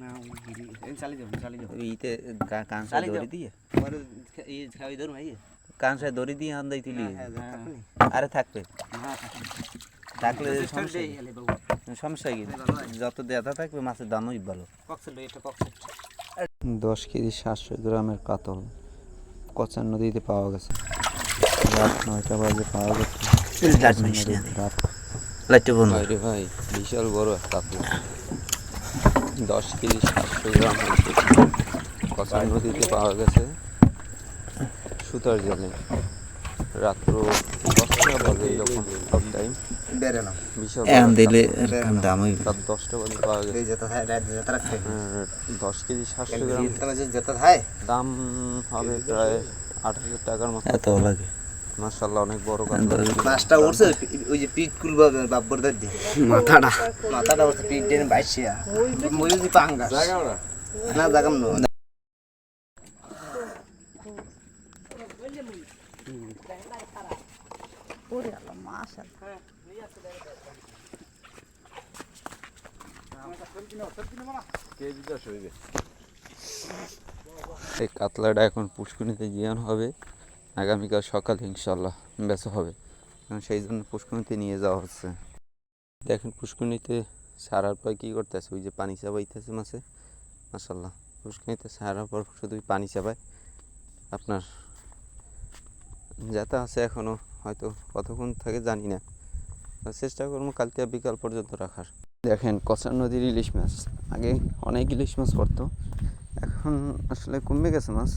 না ওই চালিয়ে যাব চালিয়ে যাব ওই ইতে কাঁচা দড়ি দিয়ে? পরে ধরুন ভাই কাঁচা দড়ি দিয়ে আন্দাই তুলি? হ্যাঁ আরে থাকবে। হ্যাঁ থাকলে হ্যাঁ সমস্যা কি? এলে বাবু। সমস্যা কি? যত দেতা থাকবে মাছের দামই ভালো। দশ কেজি সাতশো গ্রামের কাতল কচার নদীতে পাওয়া গেছে। রাত নয়টা বাজে পাওয়া গেছে। রাত বন্ধ। ভাই ভাই বিশাল বড় কাতল। দশ কেজি সাতশো গ্রাম হয়েছে কচার নদীতে পাওয়া গেছে। সুতার জালে। রাত্র দশটা বাজে যখন সব টাইম এখন দিলে কাতল। দামই রাত দশটা বাজে পাওয়া গেছে। যেতে হয় রাখতে আর দশ কেজি সাতশো গ্রাম। যেতে হয় দাম হবে প্রায় আট হাজার টাকার মতো। এত লাগে। মার্শাল্লাহ অনেক বড় মাছটা উঠছে ওই যে পিট কুল বাব্বর দার দি মাথাটা। মাথাটা উঠছে পিট দিয়ে বাইশিয়া মই যদি পাঙ্গা না জাগাম নো এই কাতলাটা এখন পুষ্কুনিতে জিয়ান হবে। আগামীকাল সকালে ইনশাল্লাহ বেচা হবে। কারণ সেই জন্য পুষ্কুনিতে নিয়ে যাওয়া হচ্ছে। দেখেন পুষ্কুনিতে সারার পর কী করতেছে? ওই যে পানি চাবাইতেছে মাছে। মাসাল্লাহ পুষ্কুনিতে সারার পর শুধুই পানি চাপায়। আপনার যেটা আছে এখনও হয়তো কতক্ষণ থাকে জানি না। চেষ্টা করব কালকে বিকাল পর্যন্ত রাখার। দেখেন কষা নদীর ইলিশ মাছ। আগে অনেক ইলিশ মাছ পড়তো। এখন আসলে কমে গেছে মাছ।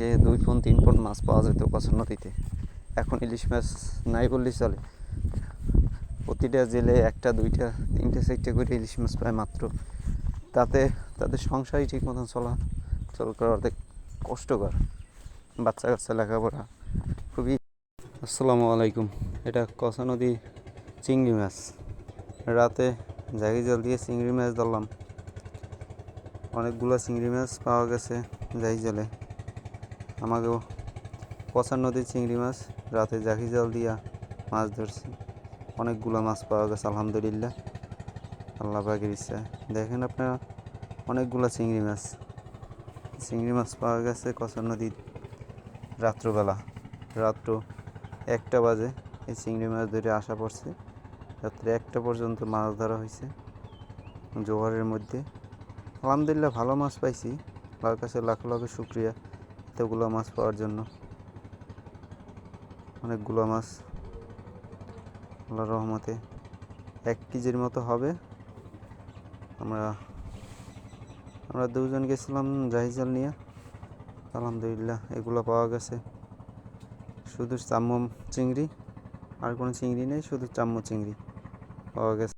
আগে দুই ফোন তিন ফোন মাছ পাওয়া যেত কচুর নদীতে। এখন ইলিশ মাছ নাই বললেই চলে। প্রতিটা জেলে একটা, দুইটা, তিনটে, চারটে করে ইলিশ মাছ পায় মাত্র। তাতে তাদের সংসারই ঠিক মতন চলা, চল করা অর্ধেক কষ্টকর। বাচ্চা কাচ্চা লেখাপড়া খুবই আসসালামু আলাইকুম। এটা কষা নদী চিংড়ি মাছ। রাতে জাগি জল দিয়ে চিংড়ি মাছ ধরলাম। অনেকগুলো চিংড়ি মাছ পাওয়া গেছে যাই জলে। আমাকেও পচা নদীর চিংড়ি মাছ, রাতে জাকি জাল দিয়া মাছ ধরছি। অনেকগুলো মাছ পাওয়া গেছে, আলহামদুলিল্লাহ। আল্লাহ পাকের ইচ্ছা দেখেন আপনারা, অনেকগুলো চিংড়ি মাছ। চিংড়ি মাছ পাওয়া গেছে কচা নদীর রাত্রবেলা। রাত্র একটা বাজে, এই চিংড়ি মাছ ধরে আসা পড়ছে। রাত্রে একটা পর্যন্ত মাছ ধরা হয়েছে, জোয়ারের মধ্যে। আলহামদুলিল্লাহ ভালো মাছ পাইছি। তার কাছে লাখ লাখ শুক্রিয়া। এতগুলো মাছ পাওয়ার জন্য। অনেকগুলো মাছ। আল্লাহর রহমতে এক কেজির মতো হবে। আমরা আমরা দুজন গেছিলাম জাহিজাল নিয়ে। আলহামদুলিল্লাহ, এগুলো পাওয়া গেছে। শুধু চাম্মম চিংড়ি, আর কোনো চিংড়ি নেই, শুধু চাম্ম চিংড়ি পাওয়া গেছে।